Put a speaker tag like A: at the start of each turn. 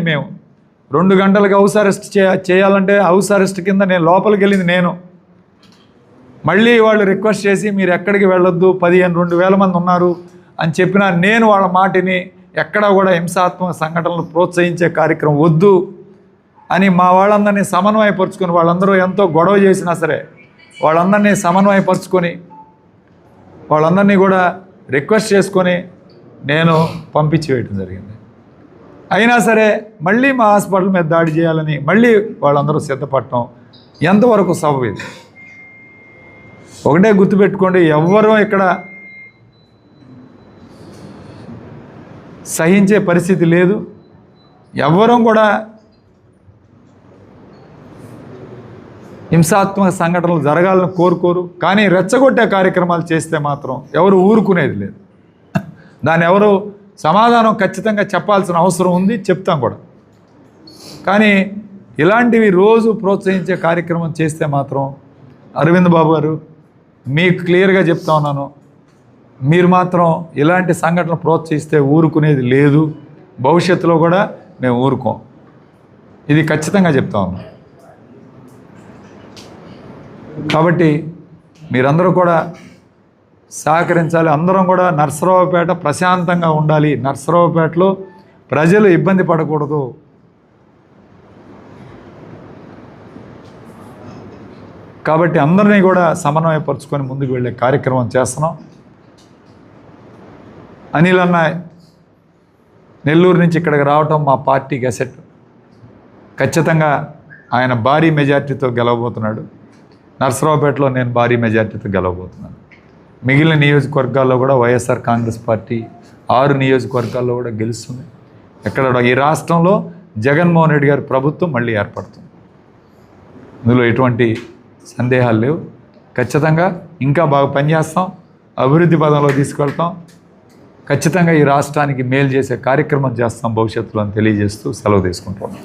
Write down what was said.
A: మేము. రెండు గంటలకు హౌస్ అరెస్ట్ చే చేయాలంటే హౌస్ అరెస్ట్ కింద నేను లోపలికి వెళ్ళింది నేను. మళ్ళీ వాళ్ళు రిక్వెస్ట్ చేసి మీరు ఎక్కడికి వెళ్ళొద్దు పదిహేను రెండు వేల మంది ఉన్నారు అని చెప్పిన నేను వాళ్ళ మాటిని ఎక్కడా కూడా హింసాత్మక సంఘటనలు ప్రోత్సహించే కార్యక్రమం వద్దు అని మా వాళ్ళందరినీ సమన్వయపరుచుకొని వాళ్ళందరూ ఎంతో గొడవ చేసినా సరే వాళ్ళందరినీ సమన్వయపరుచుకొని వాళ్ళందరినీ కూడా రిక్వెస్ట్ చేసుకొని నేను పంపించి వేయటం జరిగింది. అయినా సరే మళ్ళీ మా హాస్పిటల్ మీద దాడి చేయాలని మళ్ళీ వాళ్ళందరూ సిద్ధపడటం ఎంతవరకు సబబు ఇది? ఒకటే గుర్తుపెట్టుకోండి ఎవ్వరూ ఇక్కడ సహించే పరిస్థితి లేదు. ఎవ్వరం కూడా హింసాత్మక సంఘటనలు జరగాలని కోరుకోరు. కానీ రెచ్చగొట్టే కార్యక్రమాలు చేస్తే మాత్రం ఎవరు ఊరుకునేది లేదు. దాన్ని ఎవరు సమాధానం ఖచ్చితంగా చెప్పాల్సిన అవసరం ఉంది చెప్తాం కూడా. కానీ ఇలాంటివి రోజు ప్రోత్సహించే కార్యక్రమం చేస్తే మాత్రం అరవింద్ బాబు గారు మీకు క్లియర్గా చెప్తా ఉన్నాను. మీరు మాత్రం ఇలాంటి సంఘటనలు ప్రోత్సహిస్తే ఊరుకునేది లేదు. భవిష్యత్తులో కూడా మేము ఊరుకోం. ఇది ఖచ్చితంగా చెప్తా ఉన్నాం కాబట్టి మీరందరూ కూడా సహకరించాలి. అందరం కూడా నర్సరావుపేట ప్రశాంతంగా ఉండాలి. నర్సరావుపేటలో ప్రజలు ఇబ్బంది పడకూడదు. కాబట్టి అందరినీ కూడా సమన్వయపరుచుకొని ముందుకు వెళ్ళే కార్యక్రమం చేస్తున్నాం. అనిల్ అన్న నెల్లూరు నుంచి ఇక్కడికి రావటం మా పార్టీ గసెట్. ఖచ్చితంగా ఆయన భారీ మెజార్టీతో గెలవబోతున్నాడు. నర్సరావుపేటలో నేను భారీ మెజార్టీతో గెలవబోతున్నాను. మిగిలిన నియోజకవర్గాల్లో కూడా వైఎస్ఆర్ కాంగ్రెస్ పార్టీ ఆరు నియోజకవర్గాల్లో కూడా గెలుస్తుంది. ఎక్కడ ఈ రాష్ట్రంలో జగన్మోహన్ రెడ్డి గారి ప్రభుత్వం మళ్ళీ ఏర్పడుతుంది. ఇందులో ఎటువంటి సందేహాలు లేవు. ఖచ్చితంగా ఇంకా బాగా పనిచేస్తాం. అభివృద్ధి పదంలో తీసుకెళ్తాం. ఖచ్చితంగా ఈ రాష్ట్రానికి మేలు చేసే కార్యక్రమం చేస్తాం భవిష్యత్తులో అని తెలియజేస్తూ సెలవు తీసుకుంటున్నాం.